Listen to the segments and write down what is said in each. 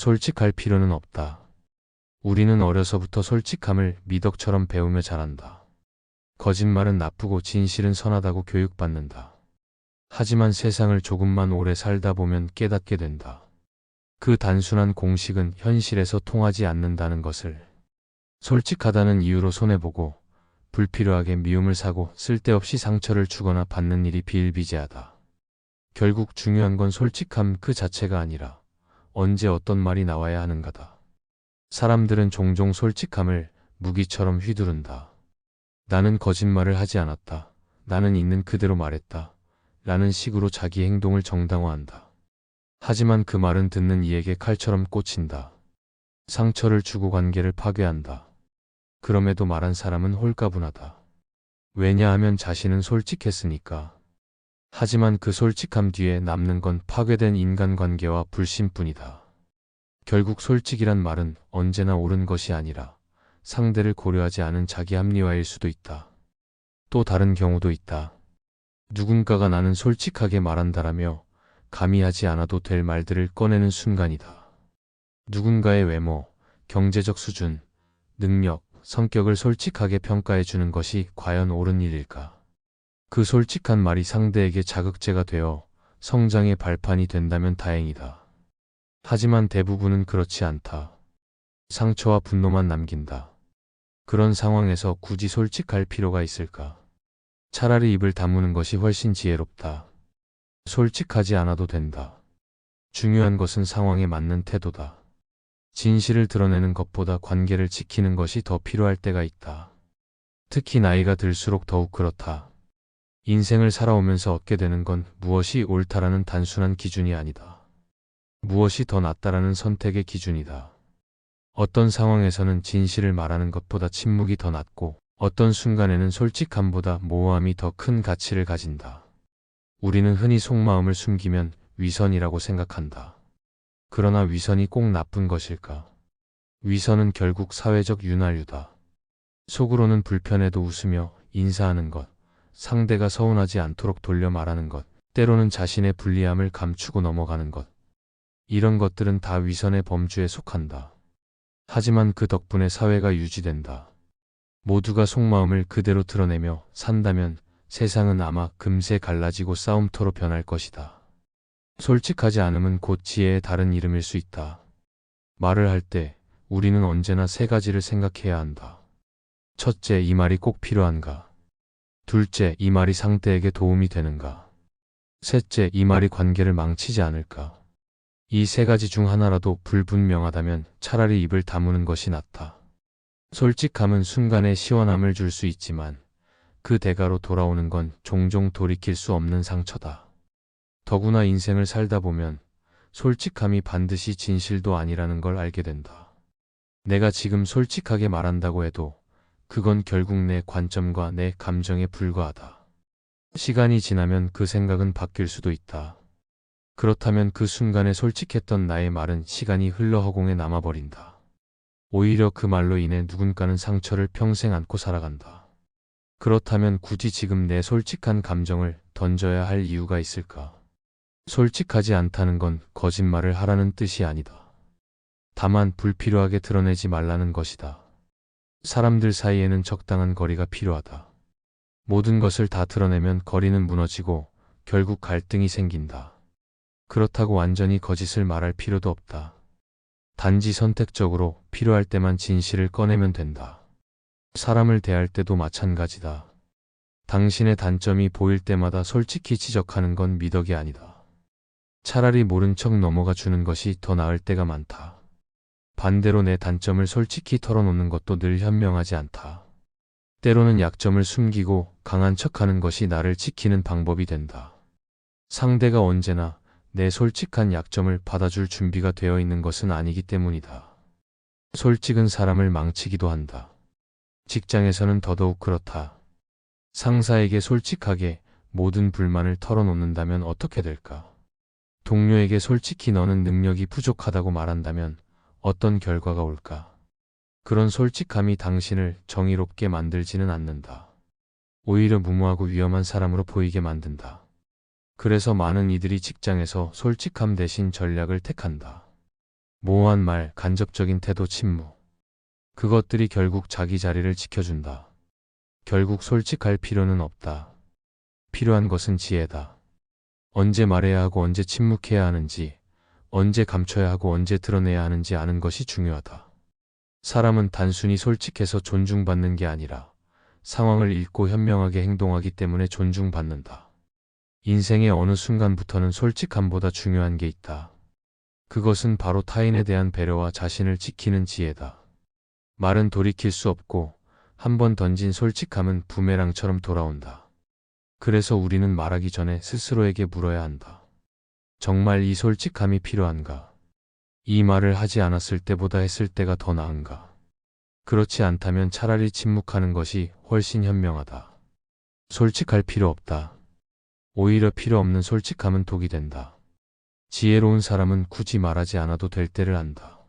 솔직할 필요는 없다. 우리는 어려서부터 솔직함을 미덕처럼 배우며 자란다. 거짓말은 나쁘고 진실은 선하다고 교육받는다. 하지만 세상을 조금만 오래 살다 보면 깨닫게 된다. 그 단순한 공식은 현실에서 통하지 않는다는 것을 솔직하다는 이유로 손해보고 불필요하게 미움을 사고 쓸데없이 상처를 주거나 받는 일이 비일비재하다. 결국 중요한 건 솔직함 그 자체가 아니라 언제 어떤 말이 나와야 하는가다. 사람들은 종종 솔직함을 무기처럼 휘두른다. 나는 거짓말을 하지 않았다. 나는 있는 그대로 말했다. 라는 식으로 자기 행동을 정당화한다. 하지만 그 말은 듣는 이에게 칼처럼 꽂힌다. 상처를 주고 관계를 파괴한다. 그럼에도 말한 사람은 홀가분하다. 왜냐하면 자신은 솔직했으니까. 하지만 그 솔직함 뒤에 남는 건 파괴된 인간관계와 불신뿐이다. 결국 솔직이란 말은 언제나 옳은 것이 아니라 상대를 고려하지 않은 자기 합리화일 수도 있다. 또 다른 경우도 있다. 누군가가 나는 솔직하게 말한다라며 감히 하지 않아도 될 말들을 꺼내는 순간이다. 누군가의 외모, 경제적 수준, 능력, 성격을 솔직하게 평가해 주는 것이 과연 옳은 일일까? 그 솔직한 말이 상대에게 자극제가 되어 성장의 발판이 된다면 다행이다. 하지만 대부분은 그렇지 않다. 상처와 분노만 남긴다. 그런 상황에서 굳이 솔직할 필요가 있을까? 차라리 입을 다무는 것이 훨씬 지혜롭다. 솔직하지 않아도 된다. 중요한 것은 상황에 맞는 태도다. 진실을 드러내는 것보다 관계를 지키는 것이 더 필요할 때가 있다. 특히 나이가 들수록 더욱 그렇다. 인생을 살아오면서 얻게 되는 건 무엇이 옳다라는 단순한 기준이 아니다. 무엇이 더 낫다라는 선택의 기준이다. 어떤 상황에서는 진실을 말하는 것보다 침묵이 더 낫고 어떤 순간에는 솔직함보다 모호함이 더 큰 가치를 가진다. 우리는 흔히 속마음을 숨기면 위선이라고 생각한다. 그러나 위선이 꼭 나쁜 것일까? 위선은 결국 사회적 윤활유다. 속으로는 불편해도 웃으며 인사하는 것, 상대가 서운하지 않도록 돌려 말하는 것, 때로는 자신의 불리함을 감추고 넘어가는 것. 이런 것들은 다 위선의 범주에 속한다. 하지만 그 덕분에 사회가 유지된다. 모두가 속마음을 그대로 드러내며 산다면 세상은 아마 금세 갈라지고 싸움터로 변할 것이다. 솔직하지 않음은 곧 지혜의 다른 이름일 수 있다. 말을 할 때 우리는 언제나 세 가지를 생각해야 한다. 첫째, 이 말이 꼭 필요한가? 둘째, 이 말이 상대에게 도움이 되는가? 셋째, 이 말이 관계를 망치지 않을까? 이 세 가지 중 하나라도 불분명하다면 차라리 입을 다무는 것이 낫다. 솔직함은 순간의 시원함을 줄 수 있지만 그 대가로 돌아오는 건 종종 돌이킬 수 없는 상처다. 더구나 인생을 살다 보면 솔직함이 반드시 진실도 아니라는 걸 알게 된다. 내가 지금 솔직하게 말한다고 해도 그건 결국 내 관점과 내 감정에 불과하다. 시간이 지나면 그 생각은 바뀔 수도 있다. 그렇다면 그 순간에 솔직했던 나의 말은 시간이 흘러 허공에 남아버린다. 오히려 그 말로 인해 누군가는 상처를 평생 안고 살아간다. 그렇다면 굳이 지금 내 솔직한 감정을 던져야 할 이유가 있을까? 솔직하지 않다는 건 거짓말을 하라는 뜻이 아니다. 다만 불필요하게 드러내지 말라는 것이다. 사람들 사이에는 적당한 거리가 필요하다. 모든 것을 다 드러내면 거리는 무너지고 결국 갈등이 생긴다. 그렇다고 완전히 거짓을 말할 필요도 없다. 단지 선택적으로 필요할 때만 진실을 꺼내면 된다. 사람을 대할 때도 마찬가지다. 당신의 단점이 보일 때마다 솔직히 지적하는 건 미덕이 아니다. 차라리 모른 척 넘어가 주는 것이 더 나을 때가 많다. 반대로 내 단점을 솔직히 털어놓는 것도 늘 현명하지 않다. 때로는 약점을 숨기고 강한 척하는 것이 나를 지키는 방법이 된다. 상대가 언제나 내 솔직한 약점을 받아줄 준비가 되어 있는 것은 아니기 때문이다. 솔직은 사람을 망치기도 한다. 직장에서는 더더욱 그렇다. 상사에게 솔직하게 모든 불만을 털어놓는다면 어떻게 될까? 동료에게 솔직히 너는 능력이 부족하다고 말한다면 어떤 결과가 올까? 그런 솔직함이 당신을 정의롭게 만들지는 않는다. 오히려 무모하고 위험한 사람으로 보이게 만든다. 그래서 많은 이들이 직장에서 솔직함 대신 전략을 택한다. 모호한 말, 간접적인 태도, 침묵. 그것들이 결국 자기 자리를 지켜준다. 결국 솔직할 필요는 없다. 필요한 것은 지혜다. 언제 말해야 하고 언제 침묵해야 하는지, 언제 감춰야 하고 언제 드러내야 하는지 아는 것이 중요하다. 사람은 단순히 솔직해서 존중받는 게 아니라 상황을 읽고 현명하게 행동하기 때문에 존중받는다. 인생의 어느 순간부터는 솔직함보다 중요한 게 있다. 그것은 바로 타인에 대한 배려와 자신을 지키는 지혜다. 말은 돌이킬 수 없고 한 번 던진 솔직함은 부메랑처럼 돌아온다. 그래서 우리는 말하기 전에 스스로에게 물어야 한다. 정말 이 솔직함이 필요한가? 이 말을 하지 않았을 때보다 했을 때가 더 나은가? 그렇지 않다면 차라리 침묵하는 것이 훨씬 현명하다. 솔직할 필요 없다. 오히려 필요 없는 솔직함은 독이 된다. 지혜로운 사람은 굳이 말하지 않아도 될 때를 안다.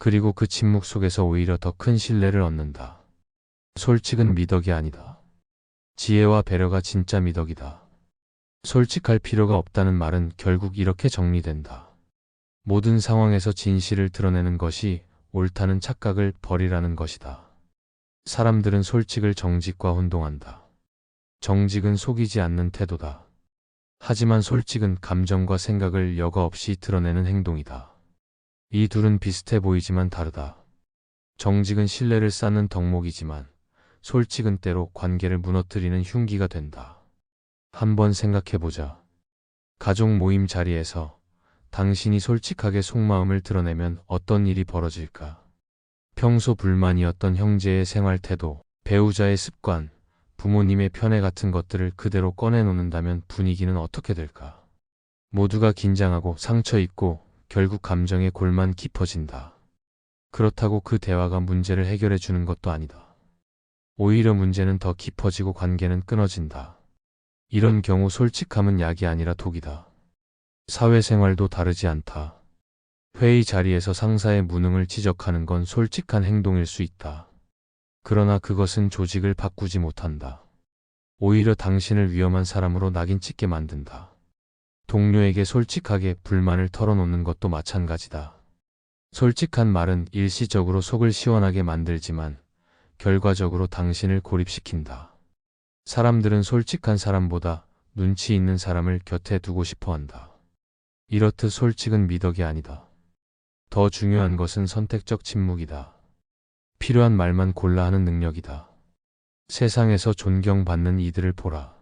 그리고 그 침묵 속에서 오히려 더 큰 신뢰를 얻는다. 솔직은 미덕이 아니다. 지혜와 배려가 진짜 미덕이다. 솔직할 필요가 없다는 말은 결국 이렇게 정리된다. 모든 상황에서 진실을 드러내는 것이 옳다는 착각을 버리라는 것이다. 사람들은 솔직을 정직과 혼동한다. 정직은 속이지 않는 태도다. 하지만 솔직은 감정과 생각을 여과 없이 드러내는 행동이다. 이 둘은 비슷해 보이지만 다르다. 정직은 신뢰를 쌓는 덕목이지만 솔직은 때로 관계를 무너뜨리는 흉기가 된다. 한번 생각해보자. 가족 모임 자리에서 당신이 솔직하게 속마음을 드러내면 어떤 일이 벌어질까? 평소 불만이었던 형제의 생활 태도, 배우자의 습관, 부모님의 편애 같은 것들을 그대로 꺼내놓는다면 분위기는 어떻게 될까? 모두가 긴장하고 상처 입고 결국 감정의 골만 깊어진다. 그렇다고 그 대화가 문제를 해결해 주는 것도 아니다. 오히려 문제는 더 깊어지고 관계는 끊어진다. 이런 경우 솔직함은 약이 아니라 독이다. 사회생활도 다르지 않다. 회의 자리에서 상사의 무능을 지적하는 건 솔직한 행동일 수 있다. 그러나 그것은 조직을 바꾸지 못한다. 오히려 당신을 위험한 사람으로 낙인 찍게 만든다. 동료에게 솔직하게 불만을 털어놓는 것도 마찬가지다. 솔직한 말은 일시적으로 속을 시원하게 만들지만 결과적으로 당신을 고립시킨다. 사람들은 솔직한 사람보다 눈치 있는 사람을 곁에 두고 싶어 한다. 이렇듯 솔직은 미덕이 아니다. 더 중요한 것은 선택적 침묵이다. 필요한 말만 골라 하는 능력이다. 세상에서 존경받는 이들을 보라.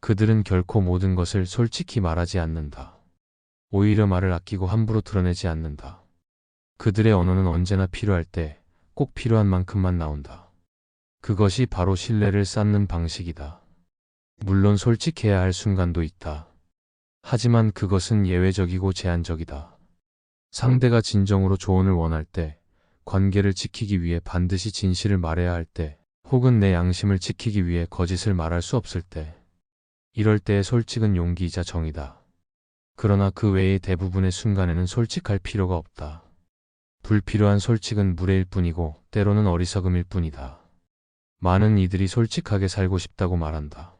그들은 결코 모든 것을 솔직히 말하지 않는다. 오히려 말을 아끼고 함부로 드러내지 않는다. 그들의 언어는 언제나 필요할 때 꼭 필요한 만큼만 나온다. 그것이 바로 신뢰를 쌓는 방식이다. 물론 솔직해야 할 순간도 있다. 하지만 그것은 예외적이고 제한적이다. 상대가 진정으로 조언을 원할 때, 관계를 지키기 위해 반드시 진실을 말해야 할 때, 혹은 내 양심을 지키기 위해 거짓을 말할 수 없을 때, 이럴 때의 솔직은 용기이자 정이다. 그러나 그 외의 대부분의 순간에는 솔직할 필요가 없다. 불필요한 솔직은 무례일 뿐이고 때로는 어리석음일 뿐이다. 많은 이들이 솔직하게 살고 싶다고 말한다.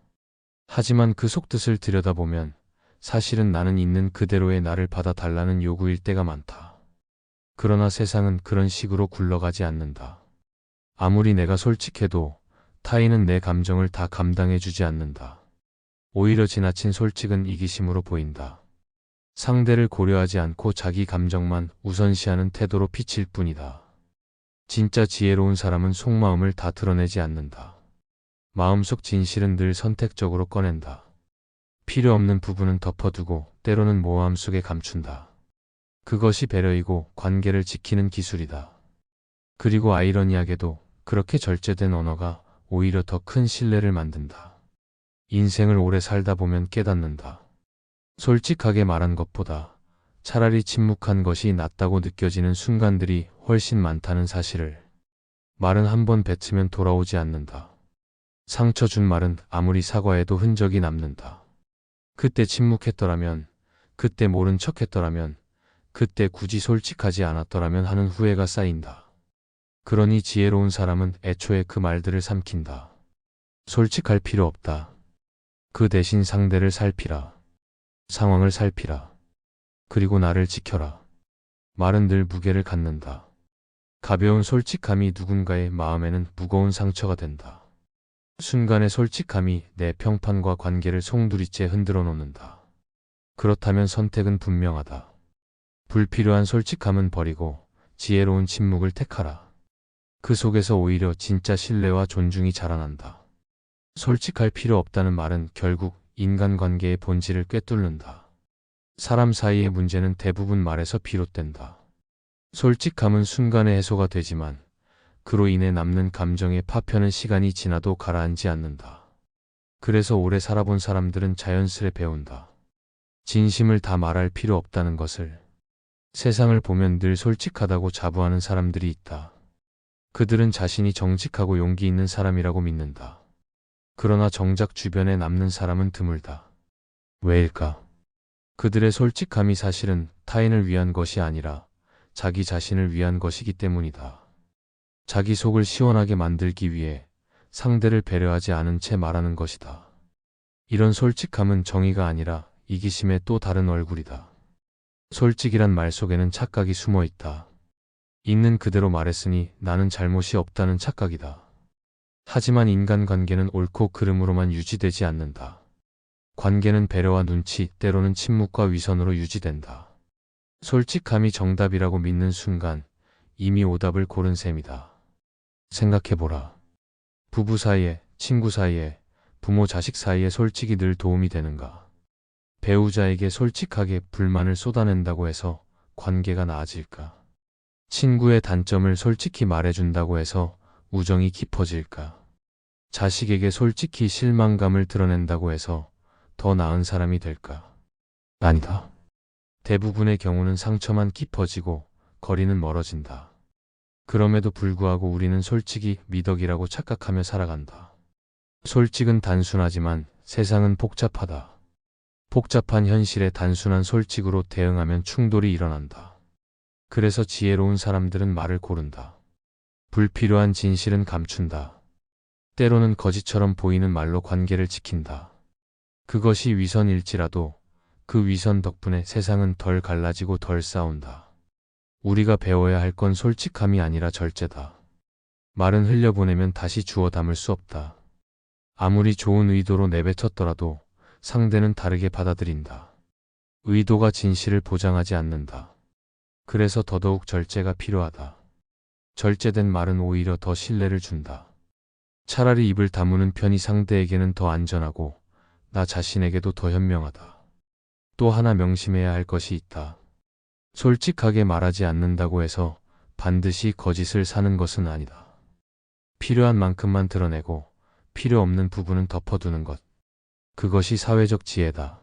하지만 그 속뜻을 들여다보면 사실은 나는 있는 그대로의 나를 받아달라는 요구일 때가 많다. 그러나 세상은 그런 식으로 굴러가지 않는다. 아무리 내가 솔직해도 타인은 내 감정을 다 감당해주지 않는다. 오히려 지나친 솔직은 이기심으로 보인다. 상대를 고려하지 않고 자기 감정만 우선시하는 태도로 비칠 뿐이다. 진짜 지혜로운 사람은 속마음을 다 드러내지 않는다. 마음속 진실은 늘 선택적으로 꺼낸다. 필요 없는 부분은 덮어두고 때로는 모함 속에 감춘다. 그것이 배려이고 관계를 지키는 기술이다. 그리고 아이러니하게도 그렇게 절제된 언어가 오히려 더 큰 신뢰를 만든다. 인생을 오래 살다 보면 깨닫는다. 솔직하게 말한 것보다 차라리 침묵한 것이 낫다고 느껴지는 순간들이 훨씬 많다는 사실을 말은 한 번 뱉으면 돌아오지 않는다. 상처 준 말은 아무리 사과해도 흔적이 남는다. 그때 침묵했더라면, 그때 모른 척 했더라면, 그때 굳이 솔직하지 않았더라면 하는 후회가 쌓인다. 그러니 지혜로운 사람은 애초에 그 말들을 삼킨다. 솔직할 필요 없다. 그 대신 상대를 살피라. 상황을 살피라. 그리고 나를 지켜라. 말은 늘 무게를 갖는다. 가벼운 솔직함이 누군가의 마음에는 무거운 상처가 된다. 순간의 솔직함이 내 평판과 관계를 송두리째 흔들어 놓는다. 그렇다면 선택은 분명하다. 불필요한 솔직함은 버리고 지혜로운 침묵을 택하라. 그 속에서 오히려 진짜 신뢰와 존중이 자라난다. 솔직할 필요 없다는 말은 결국 인간관계의 본질을 꿰뚫는다. 사람 사이의 문제는 대부분 말에서 비롯된다. 솔직함은 순간의 해소가 되지만 그로 인해 남는 감정의 파편은 시간이 지나도 가라앉지 않는다. 그래서 오래 살아본 사람들은 자연스레 배운다. 진심을 다 말할 필요 없다는 것을. 세상을 보면 늘 솔직하다고 자부하는 사람들이 있다. 그들은 자신이 정직하고 용기 있는 사람이라고 믿는다. 그러나 정작 주변에 남는 사람은 드물다. 왜일까? 그들의 솔직함이 사실은 타인을 위한 것이 아니라 자기 자신을 위한 것이기 때문이다. 자기 속을 시원하게 만들기 위해 상대를 배려하지 않은 채 말하는 것이다. 이런 솔직함은 정의가 아니라 이기심의 또 다른 얼굴이다. 솔직이란 말 속에는 착각이 숨어 있다. 있는 그대로 말했으니 나는 잘못이 없다는 착각이다. 하지만 인간관계는 옳고 그름으로만 유지되지 않는다. 관계는 배려와 눈치, 때로는 침묵과 위선으로 유지된다. 솔직함이 정답이라고 믿는 순간 이미 오답을 고른 셈이다. 생각해보라. 부부 사이에, 친구 사이에, 부모 자식 사이에 솔직이 늘 도움이 되는가? 배우자에게 솔직하게 불만을 쏟아낸다고 해서 관계가 나아질까? 친구의 단점을 솔직히 말해준다고 해서 우정이 깊어질까? 자식에게 솔직히 실망감을 드러낸다고 해서 더 나은 사람이 될까? 아니다. 대부분의 경우는 상처만 깊어지고 거리는 멀어진다. 그럼에도 불구하고 우리는 솔직히 미덕이라고 착각하며 살아간다. 솔직은 단순하지만 세상은 복잡하다. 복잡한 현실에 단순한 솔직으로 대응하면 충돌이 일어난다. 그래서 지혜로운 사람들은 말을 고른다. 불필요한 진실은 감춘다. 때로는 거짓처럼 보이는 말로 관계를 지킨다. 그것이 위선일지라도 그 위선 덕분에 세상은 덜 갈라지고 덜 싸운다. 우리가 배워야 할 건 솔직함이 아니라 절제다. 말은 흘려보내면 다시 주워 담을 수 없다. 아무리 좋은 의도로 내뱉었더라도 상대는 다르게 받아들인다. 의도가 진실을 보장하지 않는다. 그래서 더더욱 절제가 필요하다. 절제된 말은 오히려 더 신뢰를 준다. 차라리 입을 다무는 편이 상대에게는 더 안전하고 나 자신에게도 더 현명하다. 또 하나 명심해야 할 것이 있다. 솔직하게 말하지 않는다고 해서 반드시 거짓을 사는 것은 아니다. 필요한 만큼만 드러내고 필요 없는 부분은 덮어두는 것. 그것이 사회적 지혜다.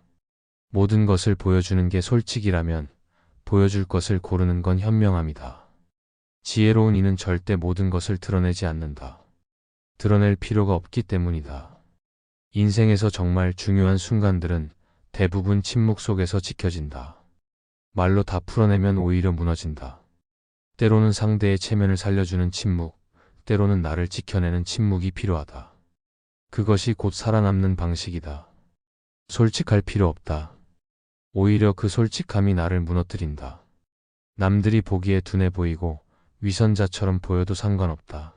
모든 것을 보여주는 게 솔직이라면 보여줄 것을 고르는 건 현명함이다. 지혜로운 이는 절대 모든 것을 드러내지 않는다. 드러낼 필요가 없기 때문이다. 인생에서 정말 중요한 순간들은 대부분 침묵 속에서 지켜진다. 말로 다 풀어내면 오히려 무너진다. 때로는 상대의 체면을 살려주는 침묵, 때로는 나를 지켜내는 침묵이 필요하다. 그것이 곧 살아남는 방식이다. 솔직할 필요 없다. 오히려 그 솔직함이 나를 무너뜨린다. 남들이 보기에 둔해 보이고 위선자처럼 보여도 상관없다.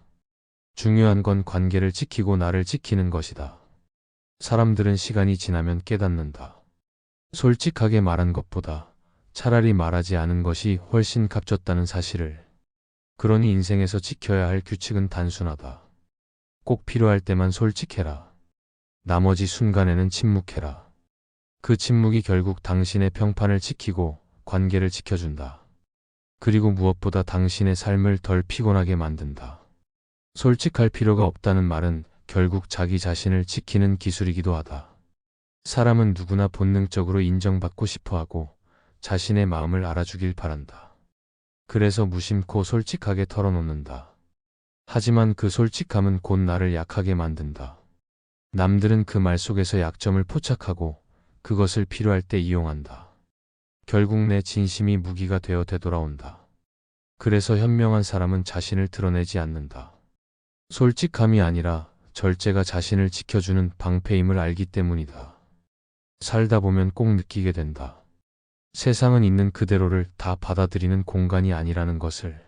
중요한 건 관계를 지키고 나를 지키는 것이다. 사람들은 시간이 지나면 깨닫는다. 솔직하게 말한 것보다 차라리 말하지 않은 것이 훨씬 값졌다는 사실을. 그러니 인생에서 지켜야 할 규칙은 단순하다. 꼭 필요할 때만 솔직해라. 나머지 순간에는 침묵해라. 그 침묵이 결국 당신의 평판을 지키고 관계를 지켜준다. 그리고 무엇보다 당신의 삶을 덜 피곤하게 만든다. 솔직할 필요가 없다는 말은 결국 자기 자신을 지키는 기술이기도 하다. 사람은 누구나 본능적으로 인정받고 싶어 하고 자신의 마음을 알아주길 바란다. 그래서 무심코 솔직하게 털어놓는다. 하지만 그 솔직함은 곧 나를 약하게 만든다. 남들은 그 말 속에서 약점을 포착하고 그것을 필요할 때 이용한다. 결국 내 진심이 무기가 되어 되돌아온다. 그래서 현명한 사람은 자신을 드러내지 않는다. 솔직함이 아니라 절제가 자신을 지켜주는 방패임을 알기 때문이다. 살다 보면 꼭 느끼게 된다. 세상은 있는 그대로를 다 받아들이는 공간이 아니라는 것을.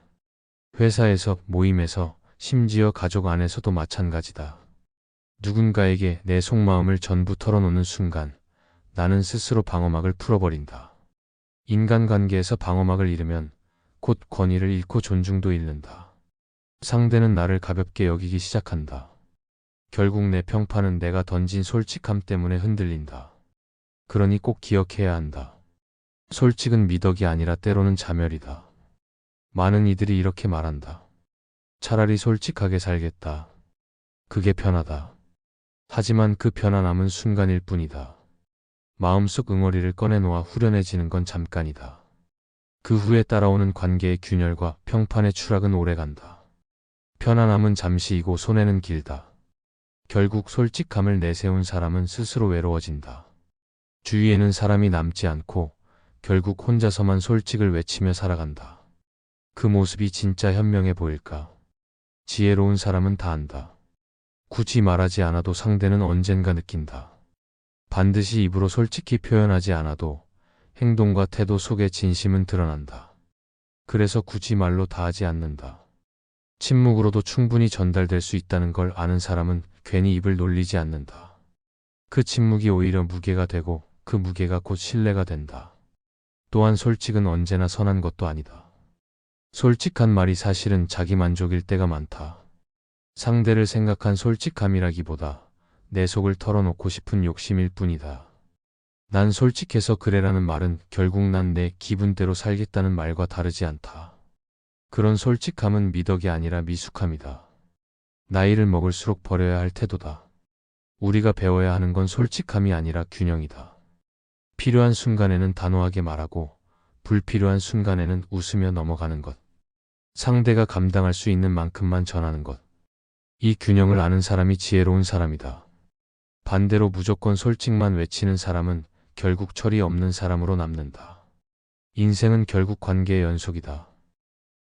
회사에서, 모임에서, 심지어 가족 안에서도 마찬가지다. 누군가에게 내 속마음을 전부 털어놓는 순간 나는 스스로 방어막을 풀어버린다. 인간관계에서 방어막을 잃으면 곧 권위를 잃고 존중도 잃는다. 상대는 나를 가볍게 여기기 시작한다. 결국 내 평판은 내가 던진 솔직함 때문에 흔들린다. 그러니 꼭 기억해야 한다. 솔직은 미덕이 아니라 때로는 자멸이다. 많은 이들이 이렇게 말한다. 차라리 솔직하게 살겠다. 그게 편하다. 하지만 그 편안함은 순간일 뿐이다. 마음속 응어리를 꺼내놓아 후련해지는 건 잠깐이다. 그 후에 따라오는 관계의 균열과 평판의 추락은 오래간다. 편안함은 잠시이고 손해는 길다. 결국 솔직함을 내세운 사람은 스스로 외로워진다. 주위에는 사람이 남지 않고 결국 혼자서만 솔직을 외치며 살아간다. 그 모습이 진짜 현명해 보일까? 지혜로운 사람은 다 안다. 굳이 말하지 않아도 상대는 언젠가 느낀다. 반드시 입으로 솔직히 표현하지 않아도 행동과 태도 속에 진심은 드러난다. 그래서 굳이 말로 다 하지 않는다. 침묵으로도 충분히 전달될 수 있다는 걸 아는 사람은 괜히 입을 놀리지 않는다. 그 침묵이 오히려 무게가 되고 그 무게가 곧 신뢰가 된다. 또한 솔직은 언제나 선한 것도 아니다. 솔직한 말이 사실은 자기 만족일 때가 많다. 상대를 생각한 솔직함이라기보다 내 속을 털어놓고 싶은 욕심일 뿐이다. 난 솔직해서 그래라는 말은 결국 난 내 기분대로 살겠다는 말과 다르지 않다. 그런 솔직함은 미덕이 아니라 미숙함이다. 나이를 먹을수록 버려야 할 태도다. 우리가 배워야 하는 건 솔직함이 아니라 균형이다. 필요한 순간에는 단호하게 말하고 불필요한 순간에는 웃으며 넘어가는 것. 상대가 감당할 수 있는 만큼만 전하는 것. 이 균형을 아는 사람이 지혜로운 사람이다. 반대로 무조건 솔직만 외치는 사람은 결국 철이 없는 사람으로 남는다. 인생은 결국 관계의 연속이다.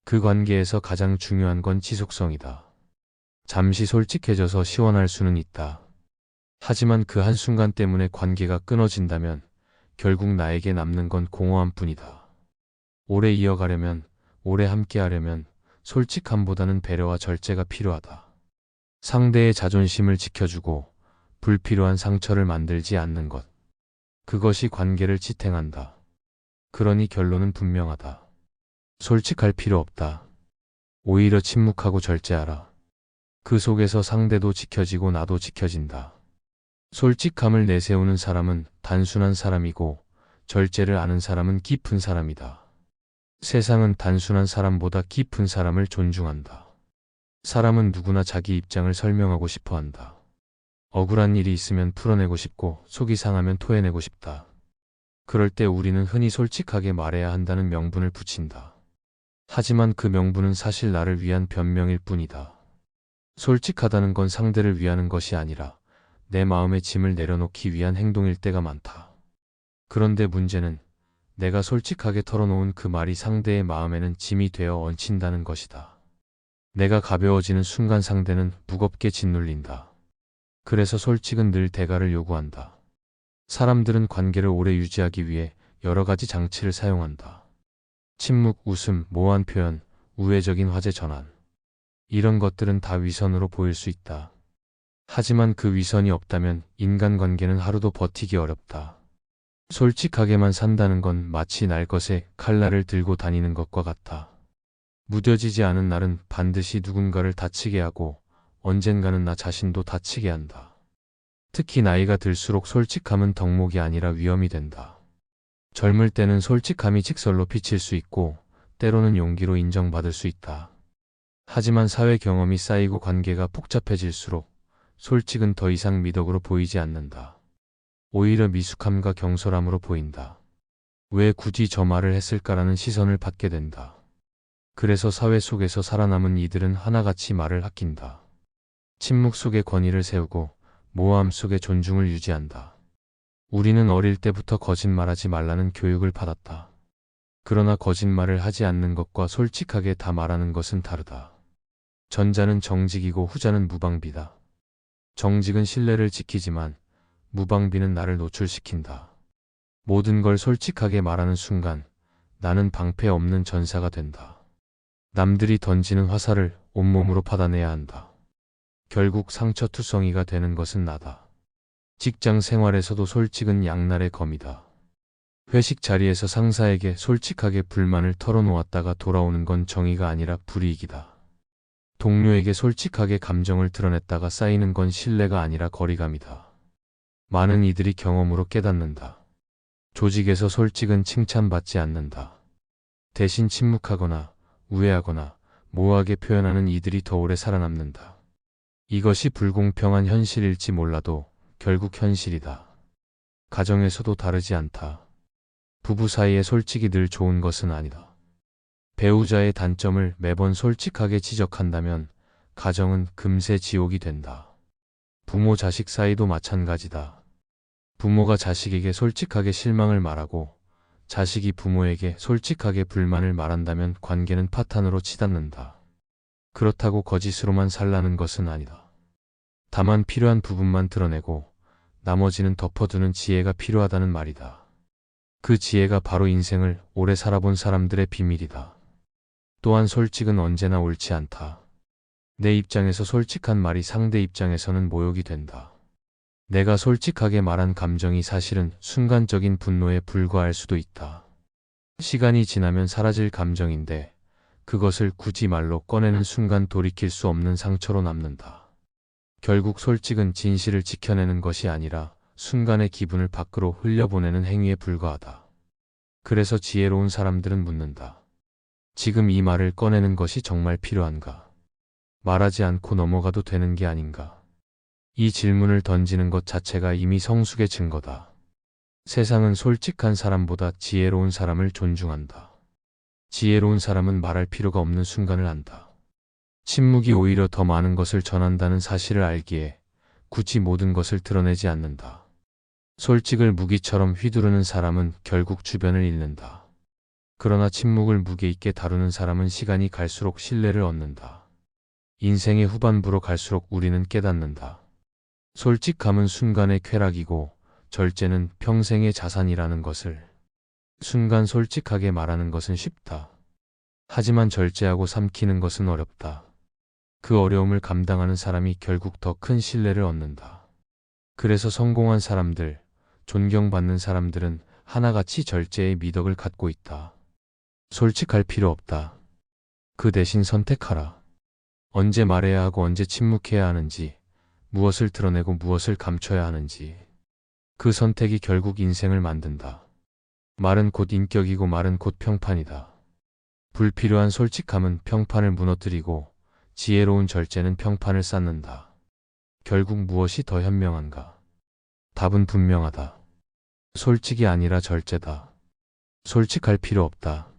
그 관계에서 가장 중요한 건 지속성이다. 잠시 솔직해져서 시원할 수는 있다. 하지만 그 한순간 때문에 관계가 끊어진다면 결국 나에게 남는 건 공허함 뿐이다. 오래 이어가려면, 오래 함께하려면 솔직함보다는 배려와 절제가 필요하다. 상대의 자존심을 지켜주고 불필요한 상처를 만들지 않는 것. 그것이 관계를 지탱한다. 그러니 결론은 분명하다. 솔직할 필요 없다. 오히려 침묵하고 절제하라. 그 속에서 상대도 지켜지고 나도 지켜진다. 솔직함을 내세우는 사람은 단순한 사람이고 절제를 아는 사람은 깊은 사람이다. 세상은 단순한 사람보다 깊은 사람을 존중한다. 사람은 누구나 자기 입장을 설명하고 싶어 한다. 억울한 일이 있으면 풀어내고 싶고 속이 상하면 토해내고 싶다. 그럴 때 우리는 흔히 솔직하게 말해야 한다는 명분을 붙인다. 하지만 그 명분은 사실 나를 위한 변명일 뿐이다. 솔직하다는 건 상대를 위하는 것이 아니라 내 마음의 짐을 내려놓기 위한 행동일 때가 많다. 그런데 문제는 내가 솔직하게 털어놓은 그 말이 상대의 마음에는 짐이 되어 얹힌다는 것이다. 내가 가벼워지는 순간 상대는 무겁게 짓눌린다. 그래서 솔직은 늘 대가를 요구한다. 사람들은 관계를 오래 유지하기 위해 여러 가지 장치를 사용한다. 침묵, 웃음, 모호한 표현, 우회적인 화제 전환. 이런 것들은 다 위선으로 보일 수 있다. 하지만 그 위선이 없다면 인간관계는 하루도 버티기 어렵다. 솔직하게만 산다는 건 마치 날 것에 칼날을 들고 다니는 것과 같다. 무뎌지지 않은 날은 반드시 누군가를 다치게 하고 언젠가는 나 자신도 다치게 한다. 특히 나이가 들수록 솔직함은 덕목이 아니라 위험이 된다. 젊을 때는 솔직함이 직설로 비칠 수 있고 때로는 용기로 인정받을 수 있다. 하지만 사회 경험이 쌓이고 관계가 복잡해질수록 솔직은 더 이상 미덕으로 보이지 않는다. 오히려 미숙함과 경솔함으로 보인다. 왜 굳이 저 말을 했을까라는 시선을 받게 된다. 그래서 사회 속에서 살아남은 이들은 하나같이 말을 아낀다. 침묵 속에 권위를 세우고 모함 속에 존중을 유지한다. 우리는 어릴 때부터 거짓말하지 말라는 교육을 받았다. 그러나 거짓말을 하지 않는 것과 솔직하게 다 말하는 것은 다르다. 전자는 정직이고 후자는 무방비다. 정직은 신뢰를 지키지만 무방비는 나를 노출시킨다. 모든 걸 솔직하게 말하는 순간 나는 방패 없는 전사가 된다. 남들이 던지는 화살을 온몸으로 받아내야 한다. 결국 상처투성이가 되는 것은 나다. 직장 생활에서도 솔직은 양날의 검이다. 회식 자리에서 상사에게 솔직하게 불만을 털어놓았다가 돌아오는 건 정의가 아니라 불이익이다. 동료에게 솔직하게 감정을 드러냈다가 쌓이는 건 신뢰가 아니라 거리감이다. 많은 이들이 경험으로 깨닫는다. 조직에서 솔직은 칭찬받지 않는다. 대신 침묵하거나 우회하거나 모호하게 표현하는 이들이 더 오래 살아남는다. 이것이 불공평한 현실일지 몰라도 결국 현실이다. 가정에서도 다르지 않다. 부부 사이에 솔직이 늘 좋은 것은 아니다. 배우자의 단점을 매번 솔직하게 지적한다면 가정은 금세 지옥이 된다. 부모 자식 사이도 마찬가지다. 부모가 자식에게 솔직하게 실망을 말하고 자식이 부모에게 솔직하게 불만을 말한다면 관계는 파탄으로 치닫는다. 그렇다고 거짓으로만 살라는 것은 아니다. 다만 필요한 부분만 드러내고 나머지는 덮어두는 지혜가 필요하다는 말이다. 그 지혜가 바로 인생을 오래 살아본 사람들의 비밀이다. 또한 솔직은 언제나 옳지 않다. 내 입장에서 솔직한 말이 상대 입장에서는 모욕이 된다. 내가 솔직하게 말한 감정이 사실은 순간적인 분노에 불과할 수도 있다. 시간이 지나면 사라질 감정인데 그것을 굳이 말로 꺼내는 순간 돌이킬 수 없는 상처로 남는다. 결국 솔직은 진실을 지켜내는 것이 아니라 순간의 기분을 밖으로 흘려보내는 행위에 불과하다. 그래서 지혜로운 사람들은 묻는다. 지금 이 말을 꺼내는 것이 정말 필요한가? 말하지 않고 넘어가도 되는 게 아닌가? 이 질문을 던지는 것 자체가 이미 성숙의 증거다. 세상은 솔직한 사람보다 지혜로운 사람을 존중한다. 지혜로운 사람은 말할 필요가 없는 순간을 안다. 침묵이 오히려 더 많은 것을 전한다는 사실을 알기에 굳이 모든 것을 드러내지 않는다. 솔직을 무기처럼 휘두르는 사람은 결국 주변을 잃는다. 그러나 침묵을 무게 있게 다루는 사람은 시간이 갈수록 신뢰를 얻는다. 인생의 후반부로 갈수록 우리는 깨닫는다. 솔직함은 순간의 쾌락이고 절제는 평생의 자산이라는 것을. 순간 솔직하게 말하는 것은 쉽다. 하지만 절제하고 삼키는 것은 어렵다. 그 어려움을 감당하는 사람이 결국 더 큰 신뢰를 얻는다. 그래서 성공한 사람들, 존경받는 사람들은 하나같이 절제의 미덕을 갖고 있다. 솔직할 필요 없다. 그 대신 선택하라. 언제 말해야 하고 언제 침묵해야 하는지, 무엇을 드러내고 무엇을 감춰야 하는지. 그 선택이 결국 인생을 만든다. 말은 곧 인격이고 말은 곧 평판이다. 불필요한 솔직함은 평판을 무너뜨리고 지혜로운 절제는 평판을 쌓는다. 결국 무엇이 더 현명한가? 답은 분명하다. 솔직이 아니라 절제다. 솔직할 필요 없다.